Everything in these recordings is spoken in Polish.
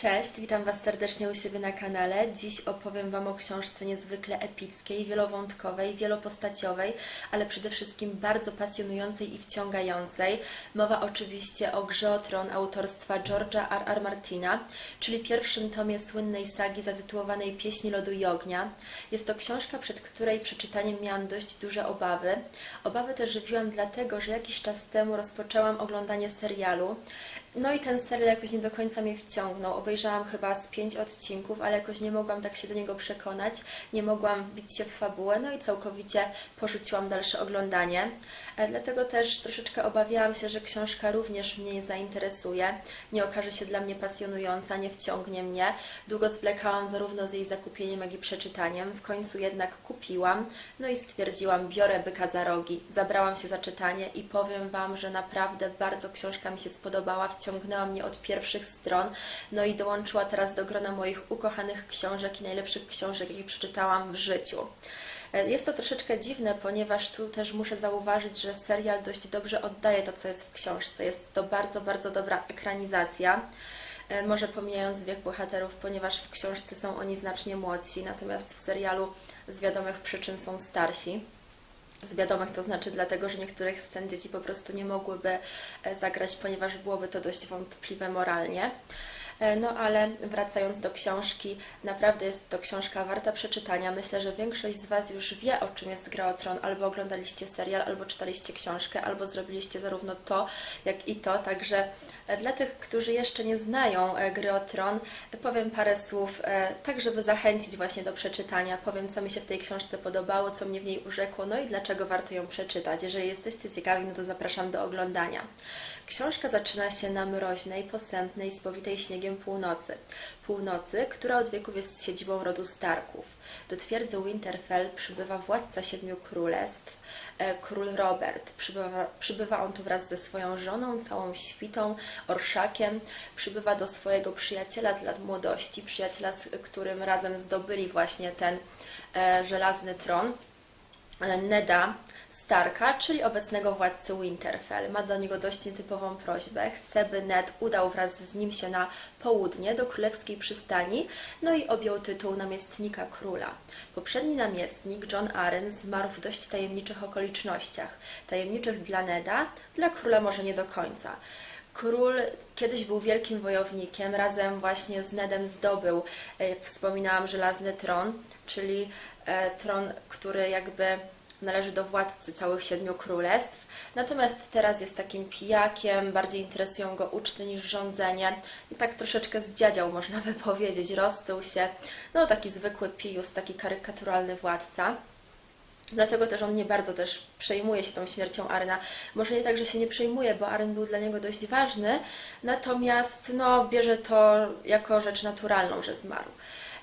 Cześć, witam Was serdecznie u siebie na kanale. Dziś opowiem Wam o książce niezwykle epickiej, wielowątkowej, wielopostaciowej, ale przede wszystkim bardzo pasjonującej i wciągającej. Mowa oczywiście o Grze o Tron autorstwa George'a R. R. Martina, czyli pierwszym tomie słynnej sagi zatytułowanej Pieśni Lodu i Ognia. Jest to książka, przed której przeczytaniem miałam dość duże obawy. Obawy też żywiłam dlatego, że jakiś czas temu rozpoczęłam oglądanie serialu. No i ten serial jakoś nie do końca mnie wciągnął. Obejrzałam chyba z pięć odcinków, ale jakoś nie mogłam tak się do niego przekonać. Nie mogłam wbić się w fabułę, no i całkowicie porzuciłam dalsze oglądanie. E, Dlatego też troszeczkę obawiałam się, że książka również mnie nie zainteresuje, nie okaże się dla mnie pasjonująca, nie wciągnie mnie. Długo zwlekałam zarówno z jej zakupieniem, jak i przeczytaniem. W końcu jednak kupiłam, no i stwierdziłam, biorę byka za rogi. Zabrałam się za czytanie i powiem Wam, że naprawdę bardzo książka mi się spodobała, wciągnęła mnie od pierwszych stron, no i dołączyła teraz do grona moich ukochanych książek i najlepszych książek, jakie przeczytałam w życiu. E, Jest to troszeczkę dziwne, ponieważ tu też muszę zauważyć, że serial dość dobrze oddaje to, co jest w książce. Jest to bardzo, bardzo dobra ekranizacja. E, Może pomijając wiek bohaterów, ponieważ w książce są oni znacznie młodsi, natomiast w serialu z wiadomych przyczyn są starsi. Z wiadomych to znaczy dlatego, że niektórych scen dzieci po prostu nie mogłyby e, zagrać, ponieważ byłoby to dość wątpliwe moralnie. E, No ale wracając do książki, naprawdę jest to książka warta przeczytania. Myślę, że większość z Was już wie, o czym jest Gra o Tron, albo oglądaliście serial, albo czytaliście książkę, albo zrobiliście zarówno to, jak i to. Także e, dla tych, którzy jeszcze nie znają e, Gry o Tron, powiem parę słów, tak żeby zachęcić właśnie do przeczytania. Powiem, co mi się w tej książce podobało, co mnie w niej urzekło, no i dlaczego warto ją przeczytać. Jeżeli jesteście ciekawi, no to zapraszam do oglądania. Książka zaczyna się na mroźnej, posępnej, spowitej śniegiem północy. Północy, która od wieków jest siedzibą rodu Starków. Do twierdzy Winterfell przybywa władca siedmiu królestw, e, król Robert. Przybywa, przybywa on tu wraz ze swoją żoną, całą świtą, orszakiem. Przybywa do swojego przyjaciela z lat młodości, przyjaciela, z którym razem zdobyli właśnie ten e, żelazny tron. Neda Starka, czyli obecnego władcy Winterfell. Ma do niego dość nietypową prośbę. Chce, by Ned udał wraz z nim się na południe do królewskiej przystani, no i objął tytuł namiestnika króla. Poprzedni namiestnik, John Arryn, zmarł w dość tajemniczych okolicznościach. Tajemniczych dla Neda, dla króla może nie do końca. Król kiedyś był wielkim wojownikiem, razem właśnie z Nedem zdobył, e, jak wspominałam, żelazny tron, czyli e, tron, który jakby należy do władcy całych siedmiu królestw. Natomiast teraz jest takim pijakiem, bardziej interesują go uczty niż rządzenie. I tak troszeczkę zdziadział, można by powiedzieć, roztył się. No taki zwykły pijus, taki karykaturalny władca. Dlatego też on nie bardzo też przejmuje się tą śmiercią Aryna. Może nie tak, że się nie przejmuje, bo Aryn był dla niego dość ważny, natomiast no, bierze to jako rzecz naturalną, że zmarł.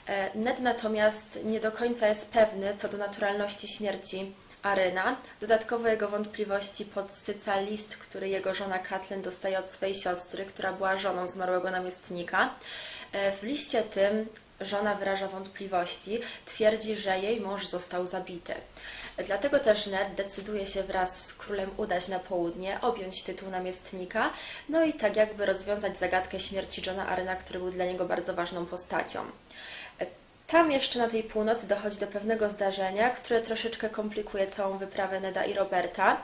E, Ned natomiast nie do końca jest pewny co do naturalności śmierci Aryna. Dodatkowo jego wątpliwości podsyca list, który jego żona Katlin dostaje od swej siostry, która była żoną zmarłego namiestnika. E, W liście tym żona wyraża wątpliwości, twierdzi, że jej mąż został zabity. Dlatego też Ned decyduje się wraz z królem udać na południe, objąć tytuł namiestnika, no i tak jakby rozwiązać zagadkę śmierci Johna Aryna, który był dla niego bardzo ważną postacią. Tam jeszcze na tej północy dochodzi do pewnego zdarzenia, które troszeczkę komplikuje całą wyprawę Neda i Roberta.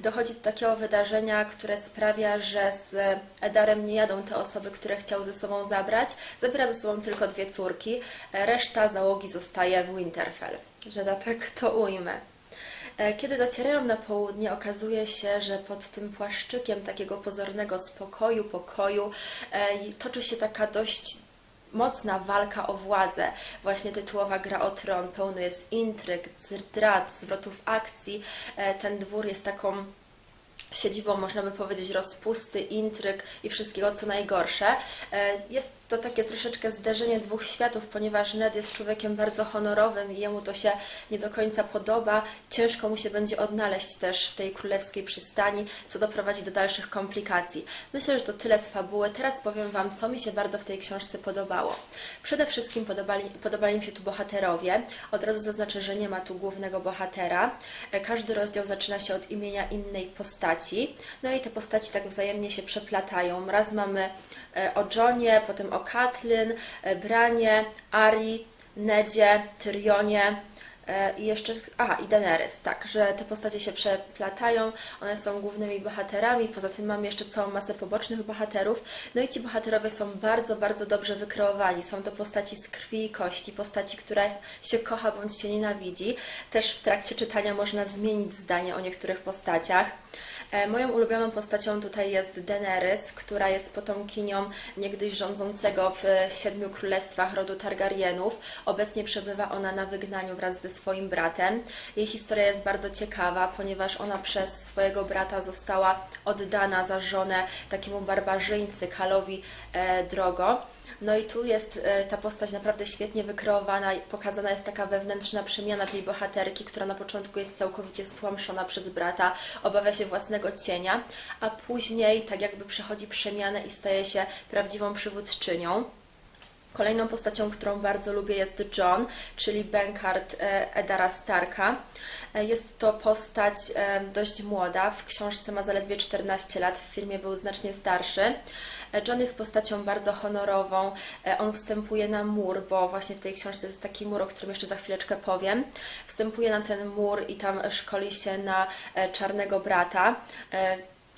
Dochodzi do takiego wydarzenia, które sprawia, że z Edarem nie jadą te osoby, które chciał ze sobą zabrać. Zabiera ze sobą tylko dwie córki, reszta załogi zostaje w Winterfell, że tak to ujmę. E, Kiedy docierają na południe, okazuje się, że pod tym płaszczykiem takiego pozornego spokoju, pokoju e, toczy się taka dość mocna walka o władzę. Właśnie tytułowa gra o tron, pełno jest intryg, zdrad, zwrotów akcji. E, Ten dwór jest taką siedzibą, można by powiedzieć, rozpusty, intryg i wszystkiego, co najgorsze. E, Jest to takie troszeczkę zderzenie dwóch światów, ponieważ Ned jest człowiekiem bardzo honorowym i jemu to się nie do końca podoba. Ciężko mu się będzie odnaleźć też w tej królewskiej przystani, co doprowadzi do dalszych komplikacji. Myślę, że to tyle z fabuły. Teraz powiem Wam, co mi się bardzo w tej książce podobało. Przede wszystkim podobali, podobali mi się tu bohaterowie. Od razu zaznaczę, że nie ma tu głównego bohatera. E, Każdy rozdział zaczyna się od imienia innej postaci. Postaci. No i te postaci tak wzajemnie się przeplatają. Raz mamy e, o Johnie, potem o Katlyn, e, Branie, Ari, Nedzie, Tyrionie, E, I jeszcze, a i Daenerys, tak, że te postacie się przeplatają, one są głównymi bohaterami, poza tym mamy jeszcze całą masę pobocznych bohaterów, no i ci bohaterowie są bardzo, bardzo dobrze wykreowani, są to postaci z krwi i kości, postaci, które się kocha bądź się nienawidzi, też w trakcie czytania można zmienić zdanie o niektórych postaciach. E, Moją ulubioną postacią tutaj jest Daenerys, która jest potomkinią niegdyś rządzącego w Siedmiu Królestwach rodu Targaryenów. Obecnie przebywa ona na wygnaniu wraz ze swoim bratem. Jej historia jest bardzo ciekawa, ponieważ ona przez swojego brata została oddana za żonę takiemu barbarzyńcy Kalowi e, Drogo. No i tu jest e, ta postać naprawdę świetnie wykreowana, pokazana jest taka wewnętrzna przemiana tej bohaterki, która na początku jest całkowicie stłamszona przez brata, obawia się własnego cienia, a później tak jakby przechodzi przemianę i staje się prawdziwą przywódczynią. Kolejną postacią, którą bardzo lubię jest John, czyli Benkart e, Edara Starka. E, Jest to postać e, dość młoda, w książce ma zaledwie 14 lat, w filmie był znacznie starszy. John jest postacią bardzo honorową, on wstępuje na mur, bo właśnie w tej książce jest taki mur, o którym jeszcze za chwileczkę powiem. Wstępuje na ten mur i tam szkoli się na czarnego brata.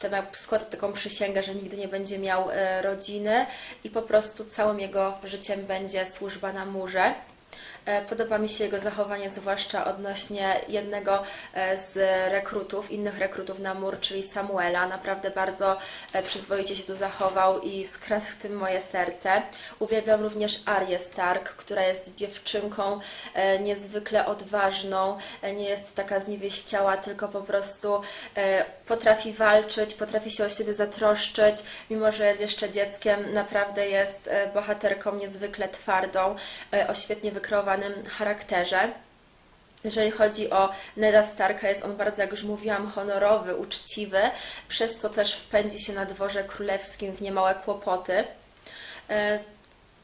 Temat składa taką przysięgę, że nigdy nie będzie miał e, rodziny i po prostu całym jego życiem będzie służba na murze. E, Podoba mi się jego zachowanie, zwłaszcza odnośnie jednego e, z rekrutów, innych rekrutów na mur, czyli Samuela. Naprawdę bardzo e, przyzwoicie się tu zachował i skradł w tym moje serce. Uwielbiam również Arię Stark, która jest dziewczynką niezwykle odważną, nie jest taka zniewieściała, tylko po prostu potrafi walczyć, potrafi się o siebie zatroszczyć, mimo że jest jeszcze dzieckiem, naprawdę jest bohaterką niezwykle twardą, o świetnie charakterze. Jeżeli chodzi o Neda Starka, jest on bardzo, jak już mówiłam, honorowy, uczciwy, przez co też wpędzi się na dworze królewskim w niemałe kłopoty. E,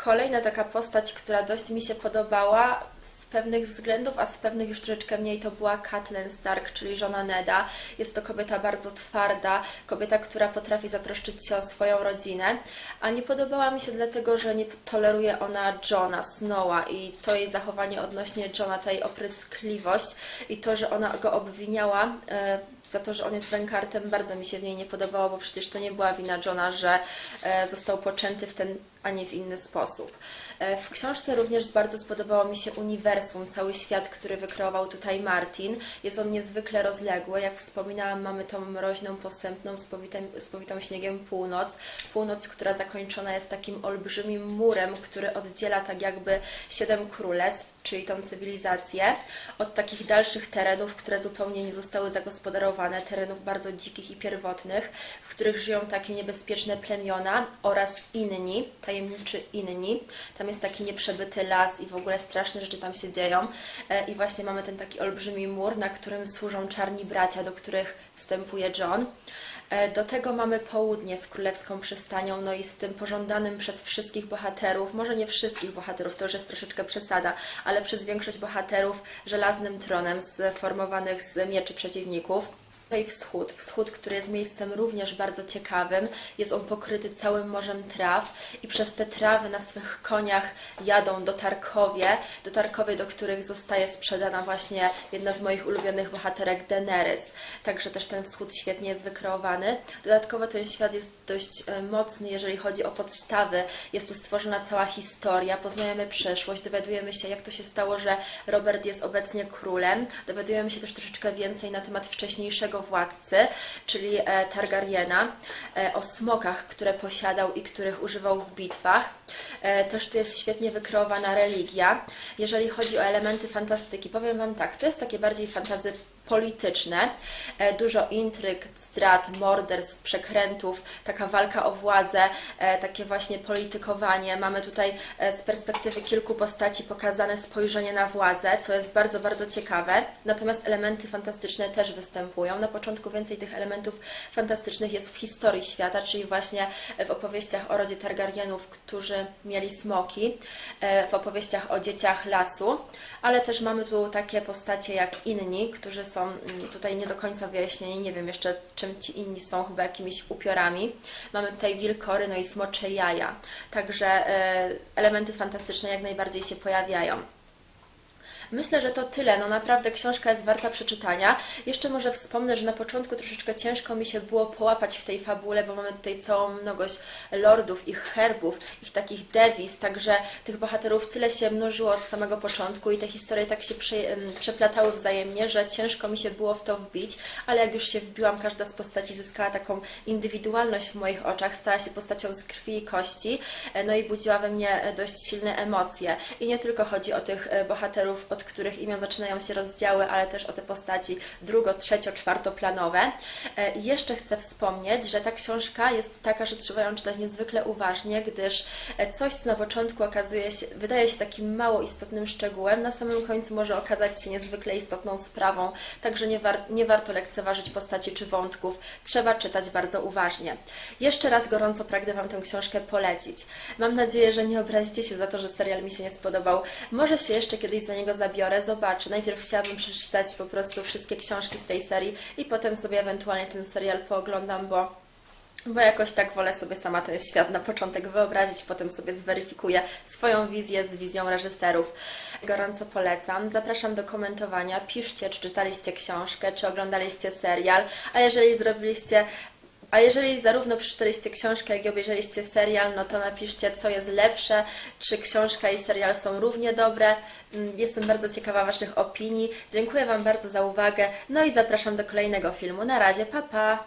Kolejna taka postać, która dość mi się podobała pewnych względów, a z pewnych już troszeczkę mniej, to była Catelyn Stark, czyli żona Neda. Jest to kobieta bardzo twarda, kobieta, która potrafi zatroszczyć się o swoją rodzinę, a nie podobała mi się dlatego, że nie toleruje ona Johna Snowa i to jej zachowanie odnośnie Johna, ta jej opryskliwość i to, że ona go obwiniała e, za to, że on jest Benkartem, bardzo mi się w niej nie podobało, bo przecież to nie była wina Johna, że e, został poczęty w ten, a nie w inny sposób. E, W książce również bardzo spodobało mi się uniwersum, cały świat, który wykreował tutaj Martin. Jest on niezwykle rozległy. Jak wspominałam, mamy tą mroźną, posępną, spowitą, spowitą śniegiem północ. Północ, która zakończona jest takim olbrzymim murem, który oddziela tak jakby siedem królestw, czyli tą cywilizację, od takich dalszych terenów, które zupełnie nie zostały zagospodarowane, terenów bardzo dzikich i pierwotnych, w których żyją takie niebezpieczne plemiona oraz inni, tajemniczy inni. Tam jest taki nieprzebyty las i w ogóle straszne rzeczy tam się dzieją. E, I właśnie mamy ten taki olbrzymi mur, na którym służą czarni bracia, do których wstępuje John. E, Do tego mamy południe z królewską przystanią, no i z tym pożądanym przez wszystkich bohaterów, może nie wszystkich bohaterów, to już jest troszeczkę przesada, ale przez większość bohaterów żelaznym tronem sformowanych z mieczy przeciwników. Tutaj wschód, wschód, który jest miejscem również bardzo ciekawym. Jest on pokryty całym morzem traw i przez te trawy na swych koniach jadą do Tarkowie, do Tarkowie, do których zostaje sprzedana właśnie jedna z moich ulubionych bohaterek Daenerys. Także też ten wschód świetnie jest wykreowany. Dodatkowo ten świat jest dość e, mocny, jeżeli chodzi o podstawy. Jest tu stworzona cała historia, poznajemy przeszłość, dowiadujemy się, jak to się stało, że Robert jest obecnie królem. Dowiadujemy się też troszeczkę więcej na temat wcześniejszego władcy, czyli e, Targaryena, e, o smokach, które posiadał i których używał w bitwach. E, Też tu jest świetnie wykreowana religia. Jeżeli chodzi o elementy fantastyki, powiem Wam tak, to jest takie bardziej fantazy polityczne, e, dużo intryg, zdrad, morderstw, przekrętów, taka walka o władzę, e, takie właśnie politykowanie. Mamy tutaj e, z perspektywy kilku postaci pokazane spojrzenie na władzę, co jest bardzo, bardzo ciekawe. Natomiast elementy fantastyczne też występują. Na początku więcej tych elementów fantastycznych jest w historii świata, czyli właśnie w opowieściach o rodzie Targaryenów, którzy mieli smoki, w opowieściach o dzieciach lasu, ale też mamy tu takie postacie jak inni, którzy są są mm, tutaj nie do końca wyjaśnieni. Nie wiem jeszcze, czym ci inni są, chyba jakimiś upiorami. Mamy tutaj wilkory, no i smocze jaja. Także e, elementy fantastyczne jak najbardziej się pojawiają. Myślę, że to tyle. No naprawdę książka jest warta przeczytania. Jeszcze może wspomnę, że na początku troszeczkę ciężko mi się było połapać w tej fabule, bo mamy tutaj całą mnogość lordów, ich herbów, ich takich dewiz, także tych bohaterów tyle się mnożyło od samego początku i te historie tak się prze, przeplatały wzajemnie, że ciężko mi się było w to wbić, ale jak już się wbiłam, każda z postaci zyskała taką indywidualność w moich oczach, stała się postacią z krwi i kości, e, no i budziła we mnie e, dość silne emocje. I nie tylko chodzi o tych e, bohaterów, od których imion zaczynają się rozdziały, ale też o te postaci drugo, trzecio, czwartoplanowe. E, I jeszcze chcę wspomnieć, że ta książka jest taka, że trzeba ją czytać niezwykle uważnie, gdyż e, coś, co na początku okazuje się, wydaje się takim mało istotnym szczegółem, na samym końcu może okazać się niezwykle istotną sprawą, także nie, war, nie warto lekceważyć postaci czy wątków. Trzeba czytać bardzo uważnie. Jeszcze raz gorąco pragnę Wam tę książkę polecić. Mam nadzieję, że nie obrazicie się za to, że serial mi się nie spodobał. Może się jeszcze kiedyś za niego zabiorę, zobaczę. Najpierw chciałabym przeczytać po prostu wszystkie książki z tej serii i potem sobie ewentualnie ten serial pooglądam, bo bo jakoś tak wolę sobie sama ten świat na początek wyobrazić, potem sobie zweryfikuję swoją wizję z wizją reżyserów. Gorąco polecam. Zapraszam do komentowania. Piszcie, czy czytaliście książkę, czy oglądaliście serial, a jeżeli zrobiliście a jeżeli zarówno przeczytaliście książkę, jak i obejrzeliście serial, no to napiszcie, co jest lepsze, czy książka i serial są równie dobre. Mm, Jestem bardzo ciekawa Waszych opinii. Dziękuję Wam bardzo za uwagę, no i zapraszam do kolejnego filmu. Na razie, pa pa!